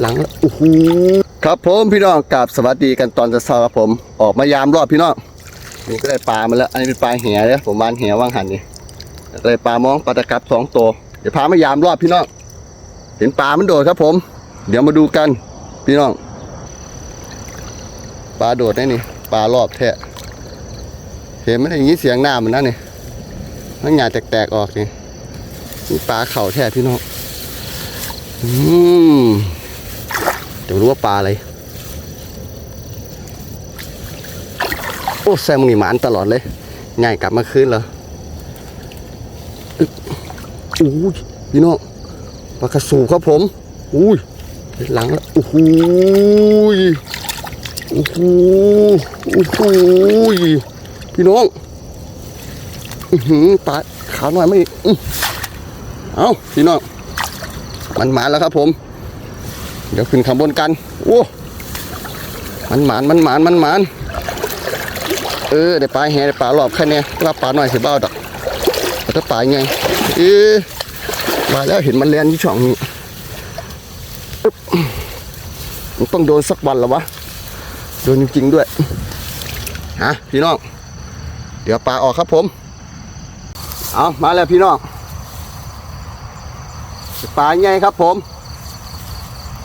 หลังโอ้โหครับผมพี่น้องกราบสวัสดีกันตอนเช้าครับผมออกมายามรอบพี่น้องนี่ก็ได้ปลามาแล้ว อันนี้เป็นปลาแหเลยผมวานแหว่างหันนี่ได้ปลามองปลาตะกับสองตัวเดี๋ยวพามายามรอบพี่น้องเห็นปลามันโดดครับผม เดี๋ยวมาดูกันพี่น้องปลาโดดได้นี่ปลารอบแท้เห็นไหมได้ยินเสียงน้ำมันนั่นนี่มันหยาแตกๆออกนี่นี่ปลาเข่าแท้พี่น้องอืม เดี๋ยวรู้ว่าปลาอะไร โอ้แซมงนี่หมานตลอดเลย ง่ายกลับมาคืนเหรออึ๊บอู้ยพี่น้องปลากระสูครับผม อุ้ยหลังแล้วโอ้โหยโอ้โหโอ้โหยพี่น้องอือหือปลาขาวหน่อยไม่อื้อเอาพี่น้องมันหมาแล้วครับผม เดี๋ยวขึ้นข้างบนกัน โอ้มันหมานมันหมานมันหมานเออได้ปลาแห่ได้ปลาหลอบแค่เนี้ยว่าปลาหน่อยสิบ้าดอกแต่ถ้าปลาไงเออมาแล้วเห็นมันเลียนที่ช่องนี้มันต้องโดนสักวันแล้ววะโดนจริงๆด้วยฮะพี่น้องเดี๋ยวปลาออกครับผม เอามาแล้วพี่น้องปลาไงครับผม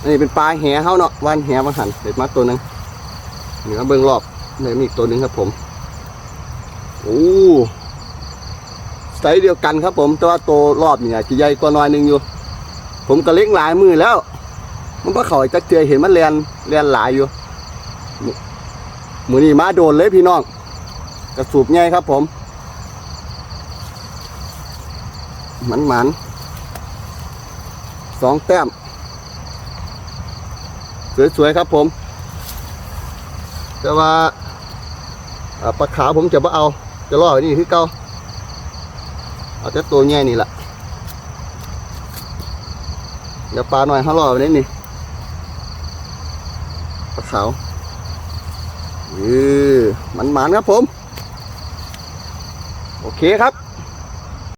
นี่เป็นปลาแหเขาเนาะวันแหมาหันเด็ดมาตัวหนึงนี่ครับเบิ้งรอบเลยมีอีกตัวหนึงครับผมโอ้ไซส์เดียวกันครับผมแต่ว่าตัวรอบเนี่ยจะใหญ่กว่าน้อยหนึงอยู่ ผมก็เล็กหลายมือแล้ว มันก็เขาจะเจอเห็นมันเรียนเรียนหลายอยู่มือมือนี่มาโดนเลยพี่น้องกระสูบไงครับผมมันหมันสองแต้ม สวยๆครับผม แต่ว่าปลาขาวผมจะไม่เอา จะล่อไว้นี่คือเก่าเอาแต่ตัวแง่นี่แหละเดี๋ยวปลาหน่อยเขาล่อไว้นี่นี่ปลาขาวเออมันหมานๆครับผม โอเคครับ